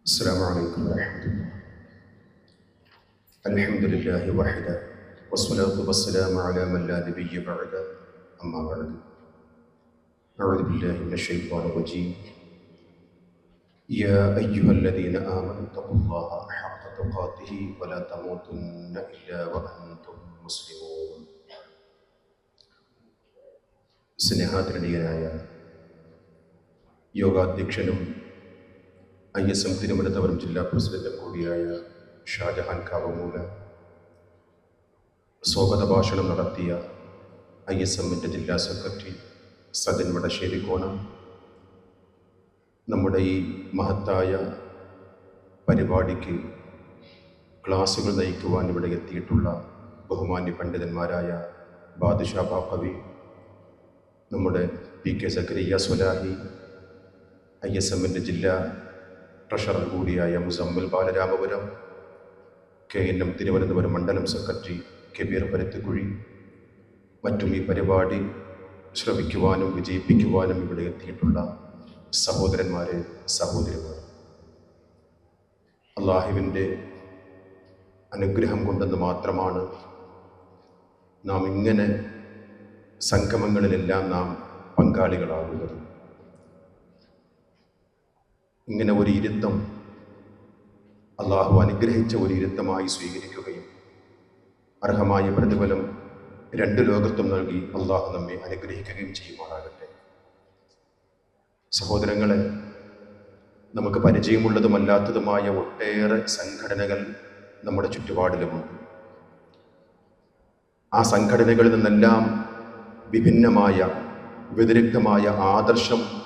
السلام عليكم ورحمة الله الحمد لله وحده والصلاة والسلام على من لا نبي بعد أما بعد أعوذ بالله من الشيطان الرجيم يا أيها الذين آمنوا اتقوا الله حق تقاته ولا تموتن إلا وأنتم مسلمون സ്നേഹാദരണീയനായ യോഗാധ്യക്ഷനും I S M Thiruvananthapuram ജില്ലാ president കൂടിയായ ഷാജഹാൻ കാവമൂല സ്വാഗത ഭാഷണം നടത്തിയ ഐ എസ് എമ്മിന്റെ ജില്ലാ സെക്രട്ടറി സദൻ വടശ്ശേരിക്കോണം നമ്മുടെ ഈ മഹത്തായ പരിപാടിക്ക് ക്ലാസുകൾ നയിക്കുവാൻ ഇവിടെ എത്തിയിട്ടുള്ള ബഹുമാന്യ പണ്ഡിതന്മാരായ ബാദുഷാ ബാപ്പവി നമ്മുടെ P K Zakariya Swalahi I S എമ്മിന്റെ ജില്ലാ ട്രഷറർ കൂടിയായ Muzammil Balaramapuram K N M Thiruvananthapuram മണ്ഡലം സെക്രട്ടറി കെബീർ പരത്തുകുഴി മറ്റും ഈ പരിപാടി ശ്രമിക്കുവാനും വിജയിപ്പിക്കുവാനും ഇവിടെ എത്തിയിട്ടുള്ള സഹോദരന്മാരെ സഹോദരിമാർ. അള്ളാഹുവിന്റെ അനുഗ്രഹം കൊണ്ടെന്ന് മാത്രമാണ് നാം ഇങ്ങനെ സംഗമങ്ങളിലെല്ലാം നാം പങ്കാളികളാകുന്നത്. ഇങ്ങനെ ഒരു ഇരുത്തം അള്ളാഹു അനുഗ്രഹിച്ച ഒരു ഇരുത്തമായി സ്വീകരിക്കുകയും അർഹമായ പ്രതിഫലം രണ്ട് ലോകത്തും നൽകി അള്ളാഹു നമ്മെ അനുഗ്രഹിക്കുകയും ചെയ്യുമാറാകട്ടെ. സഹോദരങ്ങളെ നമുക്ക് പരിചയമുള്ളതുമല്ലാത്തതുമായ ഒട്ടേറെ സംഘടനകൾ നമ്മുടെ ചുറ്റുപാടിലുമുണ്ട്. ആ സംഘടനകളിൽ നിന്നെല്ലാം വിഭിന്നമായ വ്യതിരിക്തമായ ആദർശം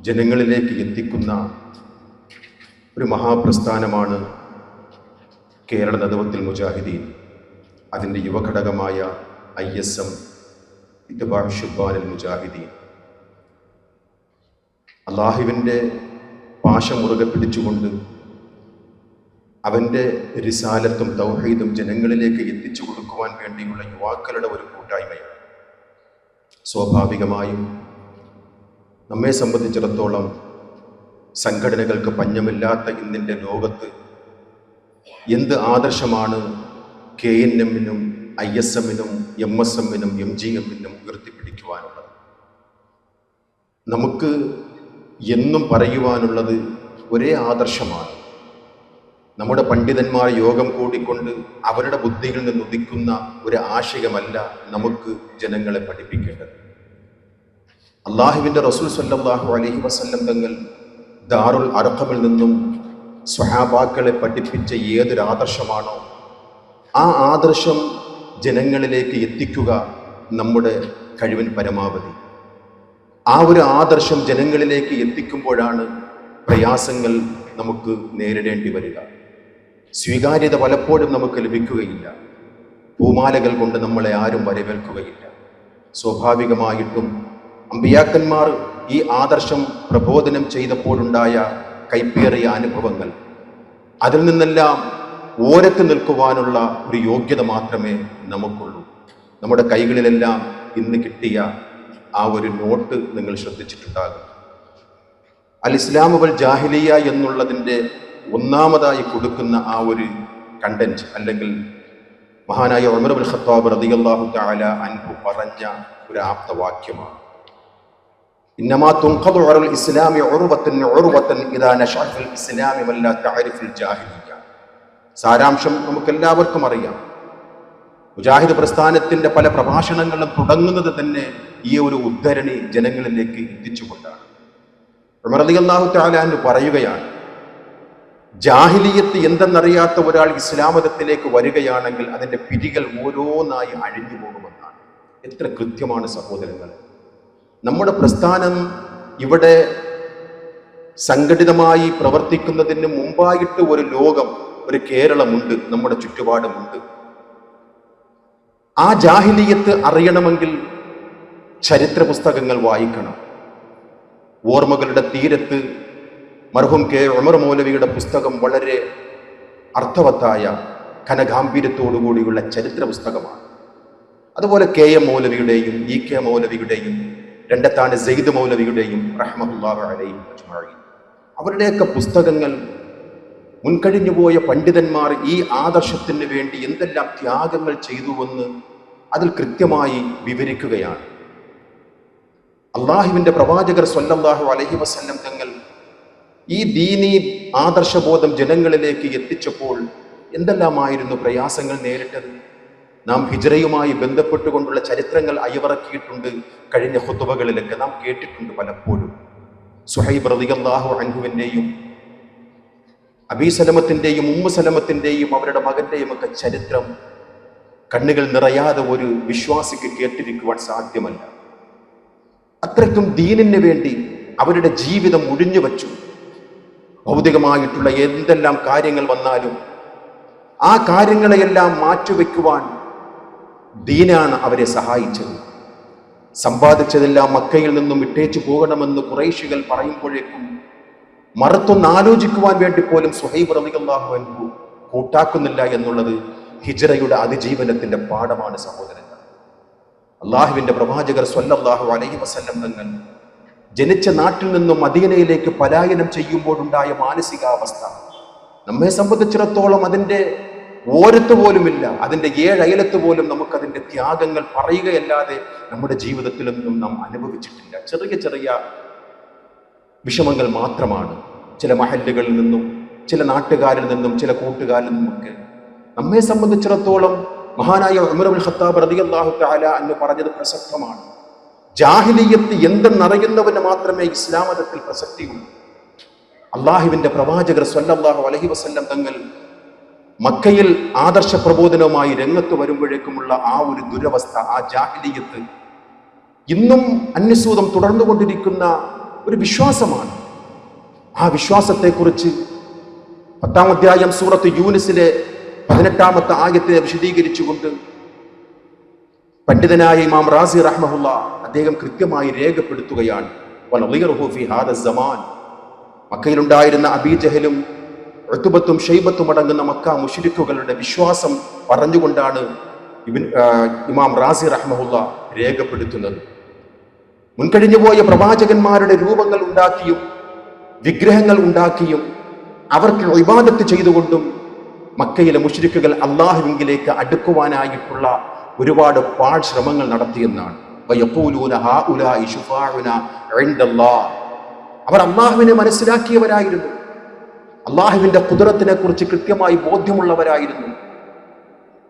ജനങ്ങളിലേക്ക് എത്തിക്കുന്ന ഒരു മഹാപ്രസ്ഥാനമാണ് കേരള നദവത്തിൽ മുജാഹിദീൻ. അതിന്റെ യുവഘടകമായ ഐ എസ് എം ഇത്തബാഷുബാനൽ മുജാഹിദീൻ. അള്ളാഹുവിന്റെ പാശം മുറുകെ പിടിച്ചുകൊണ്ട് അവന്റെ രിസാലത്തും തൗഹീദും ജനങ്ങളിലേക്ക് എത്തിച്ചു കൊടുക്കുവാൻ വേണ്ടിയുള്ള യുവാക്കളുടെ ഒരു കൂട്ടായ്മയാണ്. സ്വാഭാവികമായും നമ്മെ സംബന്ധിച്ചിടത്തോളം സംഘടനകൾക്ക് പഞ്ഞമില്ലാത്ത ഇന്നിന്റെ ലോകത്ത് എന്ത് ആദർശമാണ് കെ എൻ എമ്മിനും ഐ എസ് എമ്മിനും എം എസ് എമ്മിനും എം ജി എമ്മിനും ഉയർത്തിപ്പിടിക്കുവാനുള്ളത്? നമുക്ക് എന്നും പറയുവാനുള്ളത് ഒരേ ആദർശമാണ്. നമ്മുടെ പണ്ഡിതന്മാർ യോഗം കൂടിക്കൊണ്ട് അവരുടെ ബുദ്ധിയിൽ നിന്ന് ഉദിക്കുന്ന ഒരു ആശയമല്ല നമുക്ക് ജനങ്ങളെ പഠിപ്പിക്കേണ്ടത്. അള്ളാഹുവിന്റെ റസൂൽ സല്ലാഹു അലഹി വസ്ല്ലം തങ്ങൾ ദാറുൽ അറക്കമിൽ നിന്നും സ്വഹാബാക്കളെ പഠിപ്പിച്ച ഏതൊരു ആദർശമാണോ ആ ആദർശം ജനങ്ങളിലേക്ക് എത്തിക്കുക നമ്മുടെ കഴിവിൻ പരമാവധി. ആ ഒരു ആദർശം ജനങ്ങളിലേക്ക് എത്തിക്കുമ്പോഴാണ് പ്രയാസങ്ങൾ നമുക്ക് നേരിടേണ്ടി വരിക. സ്വീകാര്യത പലപ്പോഴും നമുക്ക് ലഭിക്കുകയില്ല. പൂമാലകൾ കൊണ്ട് നമ്മളെ ആരും വരവേൽക്കുകയില്ല. സ്വാഭാവികമായിട്ടും അമ്പിയാക്കന്മാർ ഈ ആദർശം പ്രബോധനം ചെയ്തപ്പോഴുണ്ടായ കൈപ്പേറിയ അനുഭവങ്ങൾ. അതിൽ നിന്നെല്ലാം ഓരത്ത് നിൽക്കുവാനുള്ള ഒരു യോഗ്യത മാത്രമേ നമുക്കുള്ളൂ. നമ്മുടെ കൈകളിലെല്ലാം ഇന്ന് കിട്ടിയ ആ ഒരു നോട്ട് നിങ്ങൾ ശ്രദ്ധിച്ചിട്ടുണ്ടാകും. അൽ ഇസ്ലാമുകൾ ജാഹിലിയ എന്നുള്ളതിന്റെ ഒന്നാമതായി കൊടുക്കുന്ന ആ ഒരു കണ്ടന്റ് അല്ലെങ്കിൽ മഹാനായ ഒമർ അബുൽ ഖത്താബ് റതിയല്ലാഹു തആല അൻഹു പറഞ്ഞ ഒരു ആപ്തവാക്യമാണ്. തുൻഖദു അറൽ ഇസ്ലാമി ഉർവത്തൻ ഉർവത്തൻ ഇദാ നശഅ ഫിൽ ഇസ്ലാമി മൻ ലാ തഅരിഫുൽ ജാഹിലിയ സാരാംശം നമുക്കെല്ലാവർക്കും അറിയാം. മുജാഹിദ് പ്രസ്ഥാനത്തിന്റെ പല പ്രഭാഷണങ്ങളും തുടങ്ങുന്നത് തന്നെ ഈ ഒരു ഉദ്ധരണി ജനങ്ങളിലേക്ക് എത്തിച്ചുകൊണ്ടാണ്. ഉമർ റളിയല്ലാഹു തആല അൻഹു പറയുകയാണ് ജാഹിലിയത്ത് എന്തെന്നറിയാത്ത ഒരാൾ ഇസ്ലാമതത്തിലേക്ക് വരികയാണെങ്കിൽ അതിന്റെ പിരികൾ ഓരോന്നായി അഴിഞ്ഞു പോകുമെന്നാണ് എത്ര കൃത്യമാണ് സഹോദരങ്ങൾ നമ്മുടെ പ്രസ്ഥാനം ഇവിടെ സംഘടിതമായി പ്രവർത്തിക്കുന്നതിന് മുമ്പായിട്ട് ഒരു ലോകം ഒരു കേരളമുണ്ട് നമ്മുടെ ചുറ്റുപാടുമുണ്ട്. ആ ജാഹിലിയത്ത് അറിയണമെങ്കിൽ ചരിത്ര പുസ്തകങ്ങൾ വായിക്കണം. ഓർമ്മകളുടെ തീരത്ത് മർഹും കെ. ഉമർ മൗലവിയുടെ പുസ്തകം വളരെ അർത്ഥവത്തായ ഘനഗാംഭീര്യത്തോടുകൂടിയുള്ള ചരിത്ര പുസ്തകമാണ് അതുപോലെ കെ. എം. മൗലവിയുടെയും ഇ. കെ. മൗലവിയുടെയും രണ്ടത്താണ് സെയ്ദ് മൗലവിയുടെയും റഹ്മഹുല്ലാഹു അലൈഹി അജ്മഈൻ. അവരുടെയൊക്കെ പുസ്തകങ്ങൾ മുൻകഴിഞ്ഞുപോയ പണ്ഡിതന്മാർ ഈ ആദർശത്തിന് വേണ്ടി എന്തെല്ലാം ത്യാഗങ്ങൾ ചെയ്തുവെന്ന് അതിൽ കൃത്യമായി വിവരിക്കുകയാണ്. അള്ളാഹുവിന്റെ പ്രവാചകർ സ്വല്ലാഹു അലഹി വസ്ല്ലം തങ്ങൾ ഈ ദീനീ ആദർശബോധം ജനങ്ങളിലേക്ക് എത്തിച്ചപ്പോൾ എന്തെല്ലാമായിരുന്നു പ്രയാസങ്ങൾ നേരിട്ടത്? നാം ഹിജ്റയുമായി ബന്ധപ്പെട്ടുകൊണ്ടുള്ള ചരിത്രങ്ങൾ അയവിറക്കിയിട്ടുണ്ട് കഴിഞ്ഞ ഹുത്തുബകളിലൊക്കെ നാം കേട്ടിട്ടുണ്ട് പലപ്പോഴും. സുഹൈബ് റളിയല്ലാഹു അൻഹുവിന്റെയും അബീസലമത്തിന്റെയും ഉമ്മ സലമത്തിന്റെയും അവരുടെ മകന്റെയും ഒക്കെ ചരിത്രം കണ്ണുകൾ നിറയാതെ ഒരു വിശ്വാസിക്ക് കേട്ടിരിക്കുവാൻ സാധ്യമല്ല. അത്രയ്ക്കും ദീനിന് വേണ്ടി അവരുടെ ജീവിതം ഒഴിഞ്ഞു വച്ചു. ഭൗതികമായിട്ടുള്ള എന്തെല്ലാം കാര്യങ്ങൾ വന്നാലും ആ കാര്യങ്ങളെയെല്ലാം മാറ്റിവെക്കുവാൻ ദീനാണ് അവരെ സഹായിച്ചത്. സമ്പാദിച്ചതെല്ലാം മക്കയിൽ നിന്നും വിട്ടേച്ചു പോകണമെന്ന് കുറേശികൾ പറയുമ്പോഴേക്കും മറുത്തൊന്ന് ആലോചിക്കുവാൻ വേണ്ടി പോലും സുഹൈബ് റബിഅള്ളാഹു അൻഹു കൂട്ടാക്കുന്നില്ല എന്നുള്ളത് ഹിജറയുടെ അതിജീവനത്തിന്റെ പാഠമാണ് സഹോദരങ്ങൾ അള്ളാഹുവിന്റെ പ്രവാചകർ സ്വല്ലല്ലാഹു അലൈഹി വസല്ലം തങ്ങൾ ജനിച്ച നാട്ടിൽ നിന്നും മദീനയിലേക്ക് പലായനം ചെയ്യുമ്പോഴുണ്ടായ മാനസികാവസ്ഥ നമ്മെ സംബന്ധിച്ചിടത്തോളം അതിന്റെ ഓരത്ത് പോലുമില്ല. അതിന്റെ ഏഴയലത്ത് പോലും നമുക്കതിന്റെ ത്യാഗങ്ങൾ പറയുകയല്ലാതെ നമ്മുടെ ജീവിതത്തിലൊന്നും നാം അനുഭവിച്ചിട്ടില്ല. ചെറിയ ചെറിയ വിഷമങ്ങൾ മാത്രമാണ് ചില മഹല്ലുകളിൽ നിന്നും ചില നാട്ടുകാരിൽ നിന്നും ചില കൂട്ടുകാരിൽ നിന്നുമൊക്കെ. നമ്മെ സംബന്ധിച്ചിടത്തോളം മഹാനായ ഉമറുൽ ഖത്താബ് റളിയല്ലാഹു താല എന്ന് പറഞ്ഞത് പ്രസക്തമാണ്. ജാഹിലിയത്ത് എന്തെന്നറിയുന്നവന് മാത്രമേ ഇസ്ലാമതത്തിൽ പ്രസക്തിയുള്ളൂ. അള്ളാഹുവിന്റെ പ്രവാചകർ സ്വല്ലാഹു അലഹി വസല്ലം തങ്ങൾ മക്കയിൽ ആദർശ പ്രബോധനവുമായി രംഗത്ത് വരുമ്പോഴേക്കുമുള്ള ആ ഒരു ദുരവസ്ഥ ആ ജാഹിലിയത്ത് ഇന്നും അന്യസൂതം തുടർന്നുകൊണ്ടിരിക്കുന്ന ഒരു വിശ്വാസമാണ്. ആ വിശ്വാസത്തെക്കുറിച്ച് പത്താം അധ്യായം സൂറത്ത് യൂനിസിലെ പതിനെട്ടാമത്തെ ആയത്തെ വിശദീകരിച്ചുകൊണ്ട് പണ്ഡിതനായ ഇമാം റാസി റഹ്മഹുല്ല അദ്ദേഹം കൃത്യമായി രേഖപ്പെടുത്തുകയാണ്. മക്കയിലുണ്ടായിരുന്ന അബി അബീജഹലും ഋതുബത്തും ഷെയ്ബത്തും അടങ്ങുന്ന മക്ക മുഷിരിക്കുകളുടെ വിശ്വാസം പറഞ്ഞുകൊണ്ടാണ് ഇബിൻ ഇമാം റാസി റഹ്മുള്ള രേഖപ്പെടുത്തുന്നത്. മുൻകഴിഞ്ഞു പോയ പ്രവാചകന്മാരുടെ രൂപങ്ങൾ ഉണ്ടാക്കിയും വിഗ്രഹങ്ങൾ ഉണ്ടാക്കിയും അവർക്ക് ഇബാദത്ത് ചെയ്തുകൊണ്ടും മക്കയിലെ മുഷ്രിക്കുകൾ അള്ളാഹുവിങ്കിലേക്ക് അടുക്കുവാനായിട്ടുള്ള ഒരുപാട് പാഴ് ശ്രമങ്ങൾ നടത്തിയെന്നാണ്. അവർ അള്ളാഹുവിനെ മനസ്സിലാക്കിയവരായിരുന്നു. അള്ളാഹുവിന്റെ കുതിരത്തിനെ കുറിച്ച് കൃത്യമായി ബോധ്യമുള്ളവരായിരുന്നു.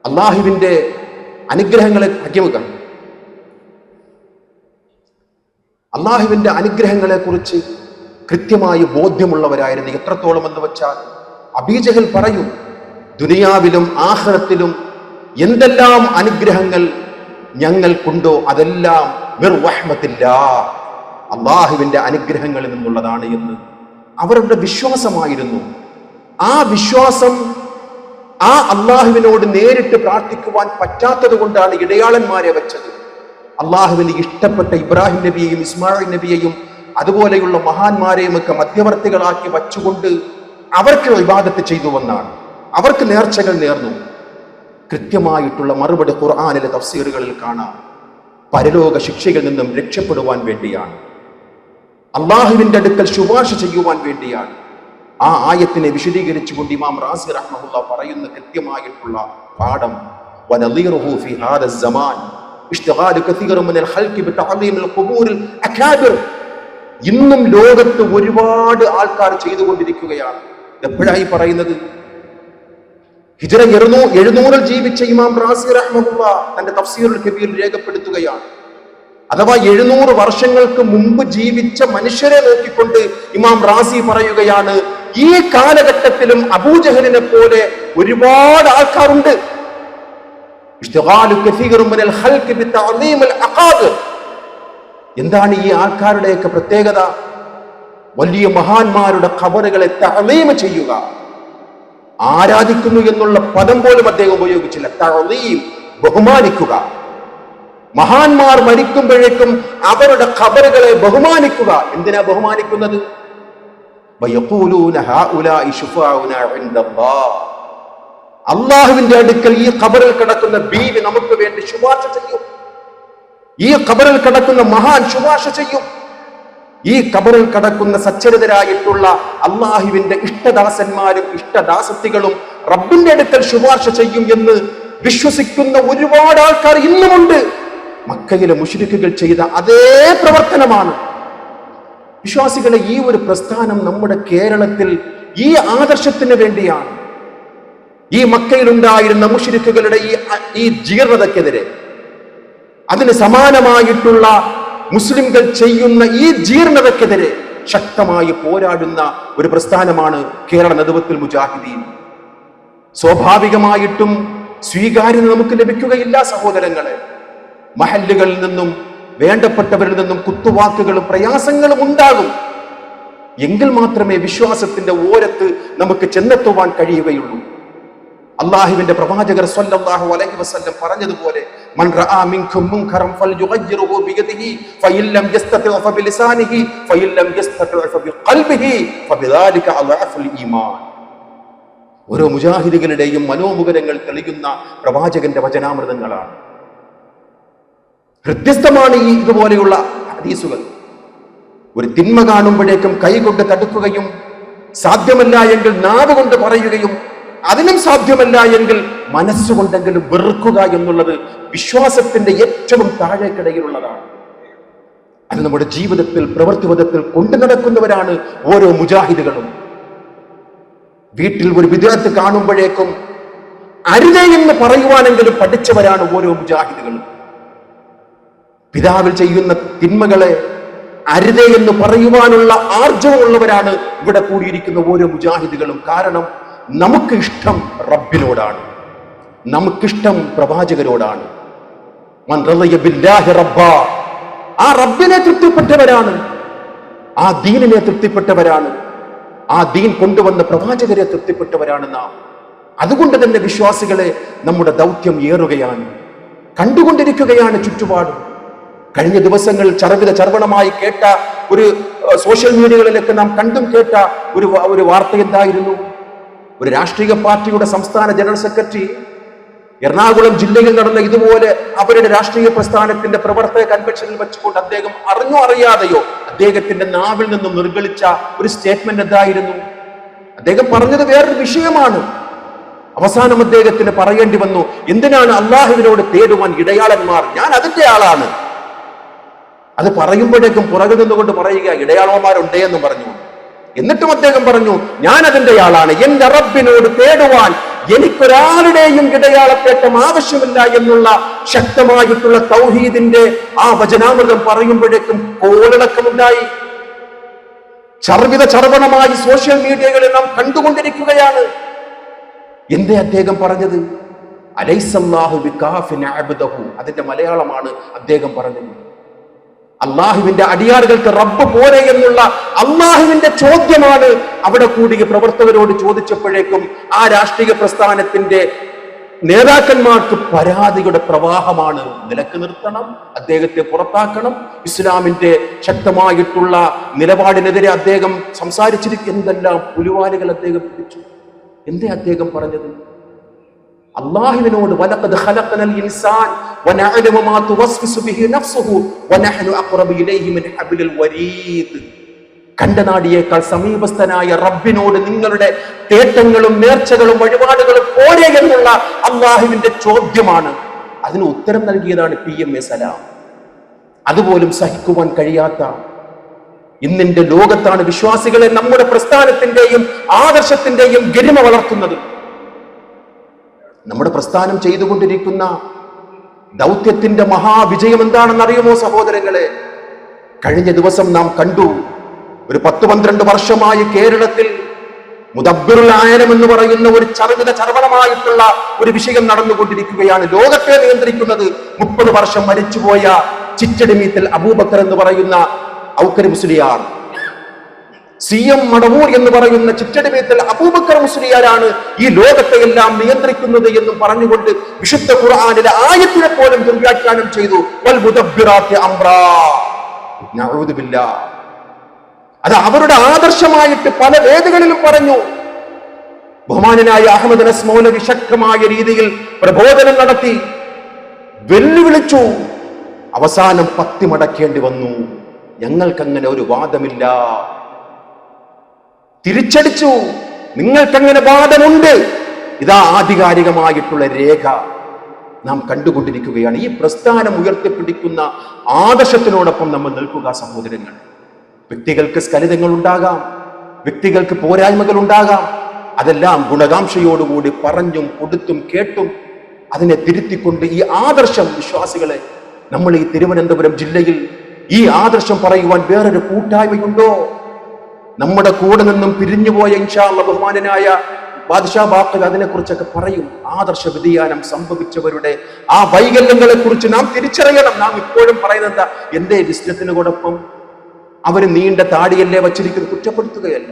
അള്ളാഹുവിന്റെ അനുഗ്രഹങ്ങളെ ഹക്കിമുക അള്ളാഹുവിന്റെ അനുഗ്രഹങ്ങളെ കുറിച്ച് കൃത്യമായി ബോധ്യമുള്ളവരായിരുന്നു. എത്രത്തോളം എന്ന് വെച്ചാൽ അബീജഹൽ പറയും ദുനിയാവിലും ആഹ്റത്തിലും എന്തെല്ലാം അനുഗ്രഹങ്ങൾ ഞങ്ങൾക്കുണ്ടോ അതെല്ലാം അള്ളാഹുവിന്റെ അനുഗ്രഹങ്ങളിൽ നിന്നുള്ളതാണ് എന്ന് അവരുടെ വിശ്വാസമായിരുന്നു. ആ വിശ്വാസം ആ അള്ളാഹുവിനോട് നേരിട്ട് പ്രാർത്ഥിക്കുവാൻ പറ്റാത്തത് കൊണ്ടാണ് ഇടയാളന്മാരെ വെച്ചത്. അള്ളാഹുവിന് ഇഷ്ടപ്പെട്ട ഇബ്രാഹിം നബിയെയും ഇസ്മായിൽ നബിയെയും അതുപോലെയുള്ള മഹാന്മാരെയും ഒക്കെ മധ്യവർത്തികളാക്കി വച്ചുകൊണ്ട് അവർക്ക് വിവാദത്ത് ചെയ്തുവെന്നാണ് അവർക്ക് നേർച്ചകൾ നേർന്നു. കൃത്യമായിട്ടുള്ള മറുപടി ഖുർആാനിലെ തഫ്സീറുകളിൽ കാണാം. പരലോക ശിക്ഷയിൽ നിന്നും രക്ഷപ്പെടുവാൻ വേണ്ടിയാണ്. അള്ളാഹുവിന്റെ അടുക്കൽ ശുപാർശ ചെയ്യുവാൻ വേണ്ടിയാണ്. ആ ആയത്തിനെ വിശദീകരിച്ചുകൊണ്ട് ഇമാം റാസി റഹ്മുല്ല പറയുന്ന കൃത്യമായിട്ടുള്ള പാഠം ഇന്നും ലോകത്ത് ഒരുപാട് ആൾക്കാർ ചെയ്തുകൊണ്ടിരിക്കുകയാണ്. എപ്പോഴായി പറയുന്നത്? ഹിജറ എഴുന്നൂറിൽ ജീവിച്ച ഇമാം റാസി റഹ്മുല്ല തന്റെ തഫ്സീറുൽ കബീർ രേഖപ്പെടുത്തുകയാണ്. അഥവാ എഴുന്നൂറ് വർഷങ്ങൾക്ക് മുമ്പ് ജീവിച്ച മനുഷ്യരെ നോക്കിക്കൊണ്ട് ഇമാം റാസി പറയുകയാണ് ഈ കാലഘട്ടത്തിലും അബൂജഹലിനെ പോലെ ഒരുപാട് ആൾക്കാരുണ്ട്. എന്താണ് ഈ ആൾക്കാരുടെയൊക്കെ പ്രത്യേകത? വലിയ മഹാന്മാരുടെ ഖബറുകളെ തഅലീം ചെയ്യുക. ആരാധിക്കുന്നു എന്നുള്ള പദം പോലും അദ്ദേഹം ഉപയോഗിച്ചില്ല. തഅലീം ബഹുമാനിക്കുക. മഹാന്മാർ മരിക്കുമ്പോഴേക്കും അവരുടെ ഖബറുകളെ ബഹുമാനിക്കുക. എന്തിനാ ബഹുമാനിക്കുന്നത്. അള്ളാഹുവിന്റെ അടുക്കൽ ഈ ഖബറിൽ കിടക്കുന്ന ബീവി നമുക്ക് വേണ്ടി ശുപാർശ ചെയ്യും. ഈ ഖബറിൽ കിടക്കുന്ന മഹാൻ ശുപാർശ ചെയ്യും. ഈ ഖബറിൽ കിടക്കുന്ന സച്ചരിതരായിട്ടുള്ള അള്ളാഹുവിന്റെ ഇഷ്ടദാസന്മാരും ഇഷ്ടദാസത്തികളും റബ്ബിന്റെ അടുക്കൽ ശുപാർശ ചെയ്യും എന്ന് വിശ്വസിക്കുന്ന ഒരുപാട് ആൾക്കാർ ഇന്നുമുണ്ട്. മക്കയിലെ മുഷിരിക്കുകൾ ചെയ്ത അതേ പ്രവർത്തനമാണ്. വിശ്വാസികളെ ഈ ഒരു പ്രസ്ഥാനം നമ്മുടെ കേരളത്തിൽ ഈ ആദർശത്തിന് വേണ്ടിയാണ്. ഈ മക്കയിലുണ്ടായിരുന്ന മുഷിരിക്കുകളുടെ ഈ ഈ ജീർണതയ്ക്കെതിരെ. അതിന് സമാനമായിട്ടുള്ള മുസ്ലിംകൾ ചെയ്യുന്ന ഈ ജീർണതയ്ക്കെതിരെ ശക്തമായി പോരാടുന്ന ഒരു പ്രസ്ഥാനമാണ് കേരള നേതൃത്വത്തിൽ മുജാഹിദീൻ. സ്വാഭാവികമായിട്ടും സ്വീകാര്യത നമുക്ക് ലഭിക്കുകയില്ല സഹോദരങ്ങളെ. മഹല്ലുകളിൽ നിന്നും വേണ്ടപ്പെട്ടവരിൽ നിന്നും കുത്തുവാക്കുകളും പ്രയാസങ്ങളും ഉണ്ടാകും. എങ്കിൽ മാത്രമേ വിശ്വാസത്തിന്റെ ഓരത്ത് നമുക്ക് ചെന്നെത്തുവാൻ കഴിയുകയുള്ളൂ. അള്ളാഹുവിന്റെ പ്രവാചകർ സ്വല്ലല്ലാഹു അലൈഹി വസല്ലം പറഞ്ഞതുപോലെ മൻ മിൻകും ഫഇൻ ലം ഫഇൻ ലം ഈമാൻ. ഓരോ മുജാഹിദികളുടെയും മനോമുഖരങ്ങൾ തെളിയുന്ന പ്രവാചകന്റെ വചനാമൃതങ്ങളാണ്. ഹൃദ്യസ്ഥമാണ് ഈ ഇതുപോലെയുള്ള ഹദീസുകൾ. ഒരു തിന്മ കാണുമ്പോഴേക്കും കൈകൊണ്ട് തടുക്കുകയും സാധ്യമല്ല എങ്കിൽ നാവ് കൊണ്ട് പറയുകയും അതിനും സാധ്യമല്ല എങ്കിൽ മനസ്സുകൊണ്ടെങ്കിലും വെറുക്കുക എന്നുള്ളത് വിശ്വാസത്തിന്റെ ഏറ്റവും താഴേക്കിടയിലുള്ളതാണ് അത് നമ്മുടെ ജീവിതത്തിൽ പ്രവൃത്തിപഥത്തിൽ കൊണ്ടു നടക്കുന്നവരാണ് ഓരോ മുജാഹിദുകളും. വീട്ടിൽ ഒരു വിദേഹത്ത് കാണുമ്പോഴേക്കും അരുതേ എന്ന് പറയുവാനെങ്കിലും പഠിച്ചവരാണ് ഓരോ മുജാഹിദുകളും. പിതാവിൽ ചെയ്യുന്ന തിന്മകളെ അരുതേ എന്ന് പറയുവാനുള്ള ആർജവമുള്ളവരാണ് ഇവിടെ കൂടിയിരിക്കുന്ന ഓരോ മുജാഹിദുകളും. കാരണം നമുക്ക് ഇഷ്ടം റബ്ബിനോടാണ്. നമുക്കിഷ്ടം പ്രവാചകരോടാണ്. ആ റബ്ബിനെ തൃപ്തിപ്പെട്ടവരാണ്. ആ ദീനിനെ തൃപ്തിപ്പെട്ടവരാണ്. ആ ദീൻ കൊണ്ടുവന്ന പ്രവാചകരെ തൃപ്തിപ്പെട്ടവരാണ് നാം. അതുകൊണ്ട് തന്നെ വിശ്വാസികളെ നമ്മുടെ ദൗത്യം ഏറുകയാണ്. കണ്ടുകൊണ്ടിരിക്കുകയാണ് ചുറ്റുപാടും. കഴിഞ്ഞ ദിവസങ്ങൾ ചർവിത ചർവണമായി കേട്ട ഒരു സോഷ്യൽ മീഡിയകളിലൊക്കെ നാം കണ്ടും കേട്ട ഒരു ഒരു വാർത്ത എന്തായിരുന്നു? ഒരു രാഷ്ട്രീയ പാർട്ടിയുടെ സംസ്ഥാന ജനറൽ സെക്രട്ടറി എറണാകുളം ജില്ലയിൽ നടന്ന ഇതുപോലെ അവരുടെ രാഷ്ട്രീയ പ്രസ്ഥാനത്തിന്റെ പ്രവർത്തക കൺവെൻഷനിൽ വെച്ചുകൊണ്ട് അദ്ദേഹം അറിഞ്ഞോ അറിയാതെയോ അദ്ദേഹത്തിന്റെ നാവിൽ നിന്നും നിർഗളിച്ച ഒരു സ്റ്റേറ്റ്മെന്റ് എന്തായിരുന്നു? അദ്ദേഹം പറഞ്ഞത് വേറൊരു വിഷയമാണ്. അവസാനം അദ്ദേഹത്തിന് പറയേണ്ടി വന്നു എന്തിനാണ് അള്ളാഹുവിനോട് തേടുവാൻ ഇടയാളന്മാർ? ഞാൻ അതിന്റെ ആളാണ്. അത് പറയുമ്പോഴേക്കും പുറകിൽ നിന്നുകൊണ്ട് പറയുക ഇടയാളന്മാരുണ്ടേ എന്ന് പറഞ്ഞു. എന്നിട്ടും അദ്ദേഹം പറഞ്ഞു ഞാൻ അതിന്റെ ആളാണ്. എന്റെ റബ്ബിനോട് തേടുവാൻ എനിക്കൊരാളുടെയും ഇടയാളത്തേറ്റം ആവശ്യമില്ല എന്നുള്ള ശക്തമായിട്ടുള്ള തൗഹീദിന്റെ ആ വചനാമൃതം പറയുമ്പോഴേക്കും കോളിളക്കമുണ്ടായി. ചർവിത ചർവണമായി സോഷ്യൽ മീഡിയകളിൽ നാം കണ്ടുകൊണ്ടിരിക്കുകയാണ്. എന്തേ അദ്ദേഹം പറഞ്ഞത്? അലൈസല്ലാഹു അതിന്റെ മലയാളമാണ് അദ്ദേഹം പറഞ്ഞത്. അള്ളാഹുവിന്റെ അടിയാറുകൾക്ക് റബ്ബ് പോരെ എന്നുള്ള അള്ളാഹുവിന്റെ ചോദ്യമാണ്. അവിടെ കൂടിയ പ്രവർത്തകരോട് ചോദിച്ചപ്പോഴേക്കും ആ രാഷ്ട്രീയ പ്രസ്ഥാനത്തിന്റെ നേതാക്കന്മാർക്ക് പരാതിയുടെ പ്രവാഹമാണ്. നിലയ്ക്ക് നിർത്തണം അദ്ദേഹത്തെ പുറത്താക്കണം. ഇസ്ലാമിന്റെ ശക്തമായിട്ടുള്ള നിലപാടിനെതിരെ അദ്ദേഹം സംസാരിച്ചിരിക്കും. എന്തെല്ലാം പുലിവാലുകൾ അദ്ദേഹം പിടിച്ചു? എന്തേ അദ്ദേഹം പറഞ്ഞത്? അള്ളാഹുവിനോട് വലക്കത് ഖലഖനൽ ഇൻസാൻ വനഅലമു മാ തുവസ്വിസു ബിഹി നഫ്സുഹു വനഹ്നു അഖ്റബു ഇലൈഹി മിൻ ഹബ്ലിൽ വരീദ് കണ്ടനാടിയേക്കാൾ സമീപസ്ഥനായ റബ്ബിനോട് നിങ്ങളുടെ തേട്ടങ്ങളും നേർച്ചകളും വഴിപാടുകളും പോരെ എന്നുള്ള അള്ളാഹുവിന്റെ ചോദ്യമാണ്. അതിന് ഉത്തരം നൽകിയതാണ് പി എം എ സലാം. അതുപോലും സഹിക്കുവാൻ കഴിയാത്ത ഇന്നിന്റെ ലോകത്താണ് വിശ്വാസികളെ നമ്മുടെ പ്രസ്ഥാനത്തിന്റെയും ആദർശത്തിന്റെയും ഗരിമ വളർത്തുന്നത്. നമ്മുടെ പ്രസ്ഥാനം ചെയ്തുകൊണ്ടിരിക്കുന്ന ദൗത്യത്തിന്റെ മഹാവിജയം എന്താണെന്ന് അറിയുമോ സഹോദരങ്ങളെ? കഴിഞ്ഞ ദിവസം നാം കണ്ടു ഒരു പത്ത് പന്ത്രണ്ട് വർഷമായി കേരളത്തിൽ മുദബ്ബിറുൽ ആയനം എന്ന് പറയുന്ന ഒരു ചർവിത ചർവണമായിട്ടുള്ള ഒരു വിഷയം നടന്നുകൊണ്ടിരിക്കുകയാണ്. ലോകത്തെ നിയന്ത്രിക്കുന്നത് മുപ്പത് വർഷം മരിച്ചുപോയ ചിച്ചടിമീത്തൽ അബൂബക്കർ എന്ന് പറയുന്ന ഔക്കരി മുസ്ലിയാർ. സി എം മടവൂർ എന്ന് പറയുന്ന ചിറ്റടിമേത്തിൽ അബൂബക്കർ മുസ്ലിയാരാണ് ഈ ലോകത്തെ എല്ലാം നിയന്ത്രിക്കുന്നത് എന്നും പറഞ്ഞുകൊണ്ട് വിശുദ്ധ ഖുർആാനിലെ ആയത്തിനെ പോലും ദുർവ്യാഖ്യാനം ചെയ്തു. അത് അവരുടെ ആദർശമായിട്ട് പല വേദികളിലും പറഞ്ഞു. ബഹുമാനനായ അഹമ്മദ് നസ് മൗലവി ശക്തമായ രീതിയിൽ പ്രബോധനം നടത്തി. വെല്ലുവിളിച്ചു. അവസാനം പത്തി മടക്കേണ്ടി വന്നു. ഞങ്ങൾക്കങ്ങനെ ഒരു വാദമില്ല. തിരിച്ചടിച്ചു. നിങ്ങൾക്കങ്ങനെ വാദമുണ്ട്? ഇതാ ആധികാരികമായിട്ടുള്ള രേഖ നാം കണ്ടുകൊണ്ടിരിക്കുകയാണ്. ഈ പ്രസ്ഥാനം ഉയർത്തിപ്പിടിക്കുന്ന ആദർശത്തിനോടൊപ്പം നമ്മൾ നിൽക്കുക സഹോദരങ്ങൾ. വ്യക്തികൾക്ക് സ്കലിതങ്ങൾ ഉണ്ടാകാം. വ്യക്തികൾക്ക് പോരായ്മകൾ ഉണ്ടാകാം. അതെല്ലാം ഗുണകാംക്ഷയോടുകൂടി പറഞ്ഞും കൊടുത്തും കേട്ടും അതിനെ തിരുത്തിക്കൊണ്ട് ഈ ആദർശം വിശ്വാസികളെ നമ്മൾ ഈ തിരുവനന്തപുരം ജില്ലയിൽ ഈ ആദർശം പറയുവാൻ വേറൊരു കൂട്ടായ്മയുണ്ടോ? നമ്മുടെ കൂടെ നിന്നും പിരിഞ്ഞുപോയ ഇൻഷാള്ള ബഹുമാനനായ ബാദ്ഷാ ബാക്കൽ അതിനെക്കുറിച്ചൊക്കെ പറയും. ആദർശ വ്യതിയാനം സംഭവിച്ചവരുടെ ആ വൈകല്യങ്ങളെ കുറിച്ച് നാം തിരിച്ചറിയണം. നാം ഇപ്പോഴും പറയുന്നത് എന്താ എന്റെ വിസ്ലത്തിന് കുഴപ്പം അവർ നീണ്ട താടിയല്ലേ വച്ചിരിക്കുന്നത്? കുറ്റപ്പെടുത്തുകയല്ല.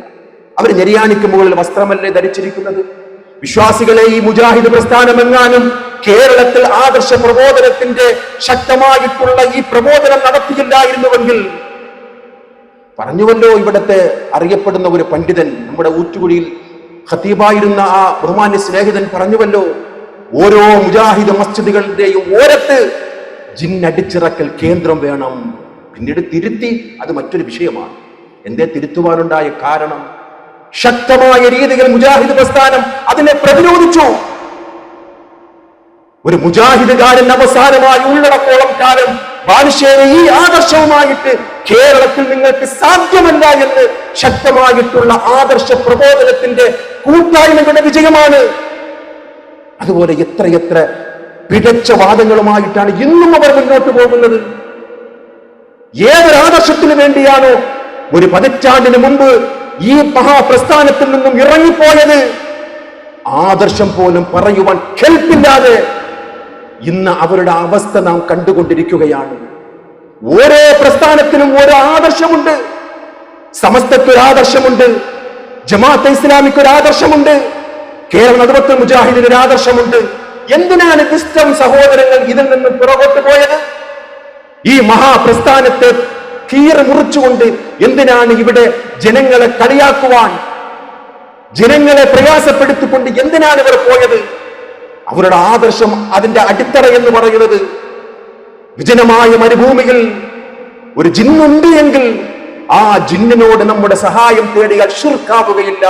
അവർ ഞെരിയാണിക്ക് മുകളിൽ വസ്ത്രമല്ലേ ധരിച്ചിരിക്കുന്നത്? വിശ്വാസികളെ ഈ മുജാഹിദ് പ്രസ്ഥാനമെങ്ങാനും കേരളത്തിൽ ആദർശ പ്രബോധനത്തിന്റെ ശക്തമായിട്ടുള്ള ഈ പ്രബോധനം നടത്തിയില്ലായിരുന്നുവെങ്കിൽ പറഞ്ഞുവല്ലോ ഇവിടത്തെ അറിയപ്പെടുന്ന ഒരു പണ്ഡിതൻ. നമ്മുടെ ഊറ്റുകുഴിയിൽ ഖത്തീബായിരുന്ന ആ ബഹുമാന്യ സ്നേഹിതൻ പറഞ്ഞുവല്ലോ ഓരോ മുജാഹിദ് മസ്ജിദുകളുടെയും ഓരത്ത് ജിന്നടിച്ചിറക്കൽ കേന്ദ്രം വേണം. പിന്നീട് തിരുത്തി അത് മറ്റൊരു വിഷയമാണ്. എന്തേ തിരുത്തുവാനുണ്ടായ കാരണം? ശക്തമായ രീതിയിൽ മുജാഹിദ് പ്രസ്ഥാനം അതിനെ പ്രതിരോധിച്ചു. ഒരു മുജാഹിദ് മുജാഹിദുകാരൻ അവസാനമായി ഉള്ളടക്കോളം കാലം ബാലുശ്ശേരി ഈ ആദർശവുമായിട്ട് കേരളത്തിൽ നിങ്ങൾക്ക് സാധ്യമല്ല എന്ന് ശക്തമായിട്ടുള്ള ആദർശ പ്രബോധനത്തിന്റെ കൂട്ടായ്മകളുടെ വിജയമാണ്. അതുപോലെ എത്രയെത്ര പിഴച്ച വാദങ്ങളുമായിട്ടാണ് ഇന്നും അവർ മുന്നോട്ട് പോകുന്നത്. ഏതൊരു ആദർശത്തിനു വേണ്ടിയാണോ ഒരു പതിറ്റാണ്ടിന് മുമ്പ് ഈ മഹാപ്രസ്ഥാനത്തിൽ നിന്നും ഇറങ്ങിപ്പോയത്? ആദർശം പോലും പറയുവാൻ കേൾപ്പില്ലാതെ ഇന്ന് അവരുടെ അവസ്ഥ നാം കണ്ടുകൊണ്ടിരിക്കുകയാണ്. ഓരോ പ്രസ്ഥാനത്തിനും ഓരോ ആദർശമുണ്ട്. സമസ്തത്തൊരാദർശമുണ്ട് ജമാഅത്ത് ഇസ്ലാമിക്ക് ഒരു ആദർശമുണ്ട്. കേരള നടുവത്ത് മുജാഹിദിന് ഒരു ആദർശമുണ്ട്. എന്തിനാണ് ക്രിസ്ത്യൻ സഹോദരങ്ങൾ ഇതിൽ നിന്ന് പുറകോട്ട് പോയത്? ഈ മഹാപ്രസ്ഥാനത്തെ കീറി മുറിച്ചുകൊണ്ട് എന്തിനാണ് ഇവിടെ ജനങ്ങളെ കളിയാക്കുവാൻ ജനങ്ങളെ പ്രയാസപ്പെടുത്തിക്കൊണ്ട് എന്തിനാണ് ഇവർ പോയത്? അവരുടെ ആദർശം അതിന്റെ അടിത്തറ എന്ന് പറയുന്നത് വിജനമായ മരുഭൂമിയിൽ ഒരു ജിന്നുണ്ട് എങ്കിൽ ആ ജിന്നിനോട് നമ്മുടെ സഹായം തേടിയാൽ ഷിർക്കാവുകയില്ല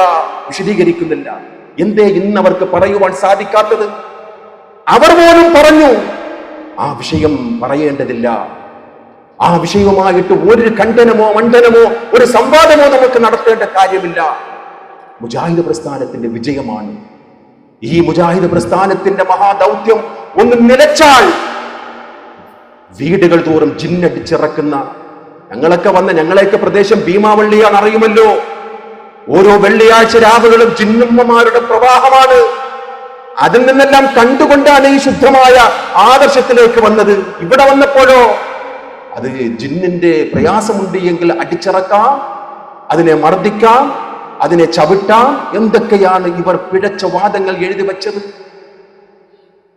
വിശദീകരിക്കുന്നില്ല. എന്തേ ഇന്ന് അവർക്ക് പറയുവാൻ സാധിക്കാത്തത്? അവർ പോലും പറഞ്ഞു ആ വിഷയം പറയേണ്ടതില്ല. ആ വിഷയവുമായിട്ട് ഒരു ഖണ്ഡനമോ മണ്ഡനമോ ഒരു സംവാദമോ നമുക്ക് നടത്തേണ്ട കാര്യമില്ല. മുജാഹിദ് പ്രസ്ഥാനത്തിന്റെ വിജയമാണ് ഈ മുജാഹിദ് പ്രസ്ഥാനത്തിന്റെ മഹാദൗത്യം ഒന്ന് നിലച്ചാൽ വീടുകൾ തോറും ജിന്നടിച്ചിറക്കുന്ന ഞങ്ങളൊക്കെ വന്ന ഞങ്ങളെയൊക്കെ പ്രദേശം ഭീമാവള്ളിയാണ് അറിയുമല്ലോ? ഓരോ വെള്ളിയാഴ്ച രാവുകളും ജിന്നമ്മമാരുടെ പ്രവാഹമാണ്. അതിൽ നിന്നെല്ലാം കണ്ടുകൊണ്ടാണ് ഈ ശുദ്ധമായ ആദർശത്തിലേക്ക് വന്നത്. ഇവിടെ വന്നപ്പോഴോ? അത് ജിന്നിന്റെ പ്രയാസമുണ്ട് എങ്കിൽ അടിച്ചിറക്കാം അതിനെ മർദ്ദിക്കാം അതിനെ ചവിട്ടാം. എന്തൊക്കെയാണ് ഇവർ പിഴച്ച വാദങ്ങൾ എഴുതി വച്ചത്?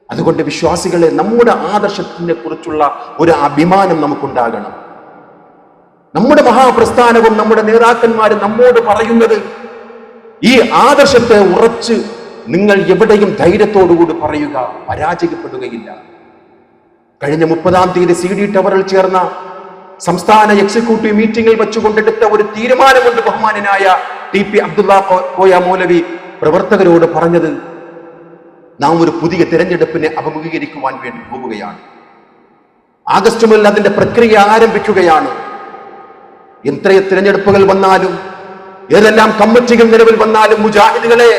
അതുകൊണ്ട് വിശ്വാസികളെ നമ്മുടെ ആദർശത്തിനെ കുറിച്ചുള്ള ഒരു അഭിമാനം നമുക്കുണ്ടാകണം. നമ്മുടെ മഹാപ്രസ്ഥാനവും നമ്മുടെ നേതാക്കന്മാരും നമ്മോട് പറയുന്നത് ഈ ആദർശത്തെ ഉറച്ച് നിങ്ങൾ എവിടെയും ധൈര്യത്തോടുകൂടി പറയുക പരാജയപ്പെടുകയില്ല. കഴിഞ്ഞ മുപ്പതാം തീയതി സി ഡി ടവറിൽ ചേർന്ന സംസ്ഥാന എക്സിക്യൂട്ടീവ് മീറ്റിംഗിൽ വെച്ചുകൊണ്ടെടുത്ത ഒരു തീരുമാനമുണ്ട് ബഹുമാനനായ ടി പി അബ്ദുള്ള കോയ മൗലവി പ്രവർത്തകരോട് പറഞ്ഞത് നാം ഒരു പുതിയ തിരഞ്ഞെടുപ്പിനെ അഭിമുഖീകരിക്കുവാൻ വേണ്ടി പോവുകയാണ്. ആഗസ്റ്റ് മുതൽ അതിന്റെ പ്രക്രിയ ആരംഭിക്കുകയാണ്. എത്ര തിരഞ്ഞെടുപ്പുകൾ വന്നാലും ഏതെല്ലാം കമ്മിറ്റികൾ നിലവിൽ വന്നാലും മുജാഹിദുകളെ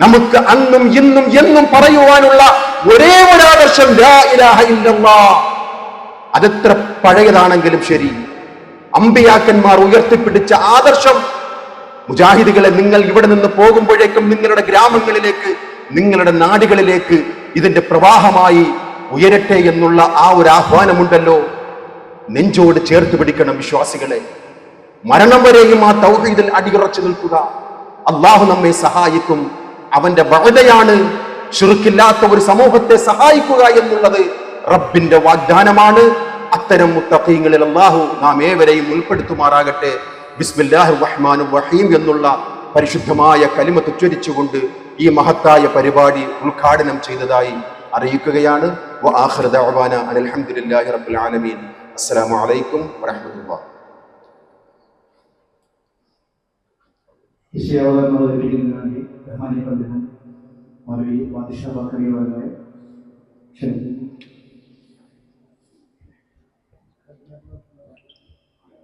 നമുക്ക് അന്നും ഇന്നും എന്നും പറയുവാനുള്ള ഒരേ ഒരു ആദർശം അതെത്ര പഴയതാണെങ്കിലും ശരി. അമ്പിയാക്കന്മാർ ഉയർത്തിപ്പിടിച്ച ആദർശം മുജാഹിദുകളെ നിങ്ങൾ ഇവിടെ നിന്ന് പോകുമ്പോഴേക്കും നിങ്ങളുടെ ഗ്രാമങ്ങളിലേക്ക് നിങ്ങളുടെ നാടുകളിലേക്ക് ഇതിന്റെ പ്രവാഹമായി ഉയരട്ടെ എന്നുള്ള ആ ഒരു ആഹ്വാനമുണ്ടല്ലോ. നെഞ്ചോട് ചേർത്ത് പിടിക്കണം വിശ്വാസികളെ. മരണം വരെയും ആ തൗഹീദിൽ അടിയുറച്ചു നിൽക്കുക. അള്ളാഹു നമ്മെ സഹായിക്കും. അവന്റെ വകതയാണ് ചുരുക്കില്ലാത്ത ഒരു സമൂഹത്തെ സഹായിക്കുക എന്നുള്ളത് റബ്ബിന്റെ വാഗ്ദാനമാണ്. അത്തരം മുത്തഖീങ്ങളിൽ അള്ളാഹു നാം ഏവരെയും ഉൾപ്പെടുത്തുമാറാകട്ടെ. ബിസ്മില്ലാഹ് റഹ്മാൻ വഹീം എന്നുള്ള പരിശുദ്ധമായ കലിമത്ത് ഉച്ചരിച്ചുകൊണ്ട് ഈ മഹത്തായ പരിപാടി ഉദ്ഘാടനം ചെയ്തതായി അറിയിക്കുകയാണ്. അലഹമുല്ലാഹി റബ്ബുൽ ആലമീൻ. അസ്സലാമു അലൈക്കും ക്ഷണിക്കുന്നു